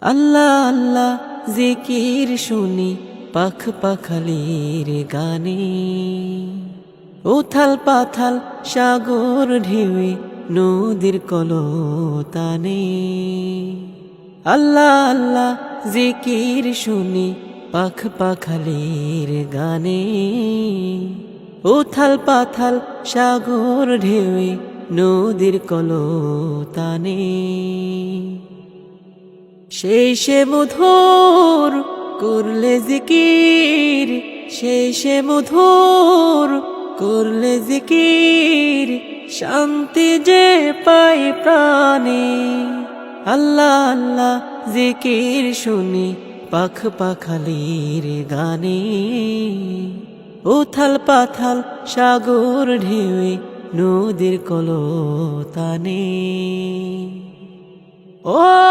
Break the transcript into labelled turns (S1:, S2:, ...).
S1: আল্লাহ আল্লাহ, জিকির শুনি, পাখ পাখালির গানে। উথাল পাথাল সাগর ঢেউয়ে, নদীর কলতানে। আল্লাহ আল্লাহ, জিকির শুনি, পাখ পাখালির গানে। উথাল পাথাল সাগর ঢেউয়ে নদীর কলতানে। সেই সে মধুর করলে জিকির, সেই সে মধুর করলে জিকির, শান্তি যে পাই প্রাণে। আল্লাহ আল্লাহ জিকির শুনি পাখ পাখালির গানে। উথাল পাথাল সাগর ঢেউয়ে নদীর কলতানে। ও